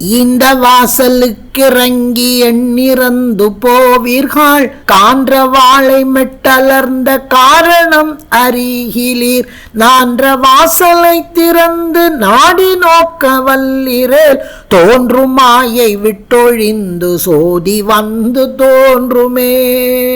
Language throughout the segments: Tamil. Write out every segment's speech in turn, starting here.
இந்த வாசலுக்கிறங்கி எண்ணிறந்து போவீர்கள். கான்ற வாழை மெட்டலர்ந்த காரணம் அறிகிலீர். நான்ற வாசலை திறந்து நாடி நோக்க வல்லிரேல் தோன்றும் மாயை விட்டொழிந்து சோதி வந்து தோன்றுமே.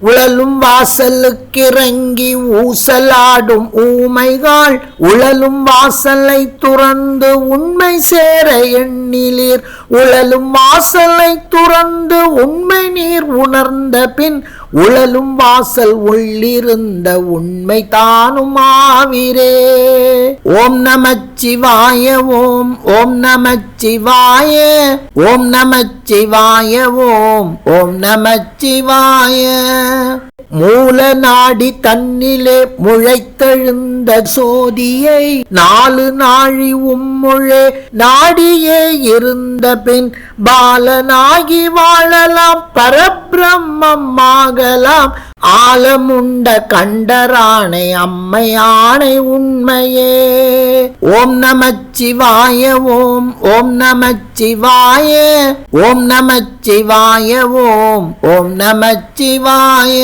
உழலும் வாசலுக்கிறங்கி ஊசலாடும் ஊமைகள் உழலும் வாசலை துறந்து உண்மை சேர எண்ணிலீர். உழலும் வாசலை துறந்து உண்மை நீர் உணர்ந்த பின் உழலும் வாசல் உள்ளிருந்த உண்மை தானும் ஆவிரே. ஓம் நமச்சிவாய ஓம் ஓம் நமச்சிவாய ஓம் நமச்சிவாய ஓம் ஓம் நமச்சிவாய மூல நாடி தன்னிலே முளைத்தெழுந்த சோதியை நாலு நாழி உம்முழே நாடியே இருந்த பின் பாலனாகி வாழலாம் பரபிரம்மம் ஆகலாம். ஆலமுண்ட கண்டரானை அம்மை ஆணை உண்மையே. ஓம் நமச்சிவாய ஓம் ஓம் நமச்சிவாய ஓம் நமச்சிவாய ஓம் ஓம் நமச்சிவாய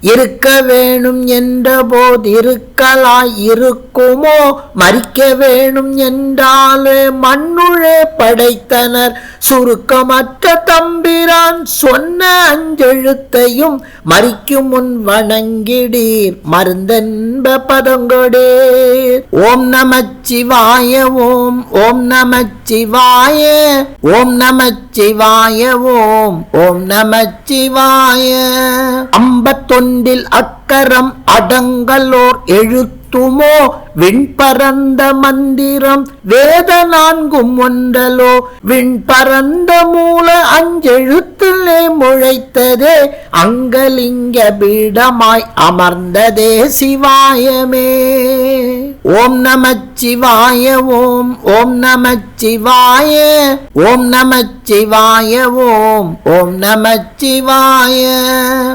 இருக்க வேணும் என்ற போதிருக்கலாய் இருக்குமோ? மறிக்க வேணும் என்றாலே மண்ணுழே படைத்தனர். சுருக்கமற்ற தம்பிரான் சொன்ன அஞ்செழுத்தையும் மறிக்கும் முன் வணங்கிடீர். மருந்தென்ப பதங்கொடே ஓம் நமச்சிவாய ஓம் ஓம் நமச்சிவாய ஓம் நமச்சிவாய ஓம் ஓம் நமச்சிவாய. தொண்டில் அக்கரம் அடங்கலோர் எழுத்துமோ? விண்பரந்த மந்திரம் வேத நான்கும் ஒன்றலோ? விண்பரந்த மூல அஞ்செழுத்திலே முளைத்ததே அங்கலிங்க பீடமாய் அமர்ந்ததே சிவாயமே. ஓம் நம சிவாய ஓம் ஓம் நம சிவாய ஓம் நம சிவாய ஓம் ஓம் நம சிவாய.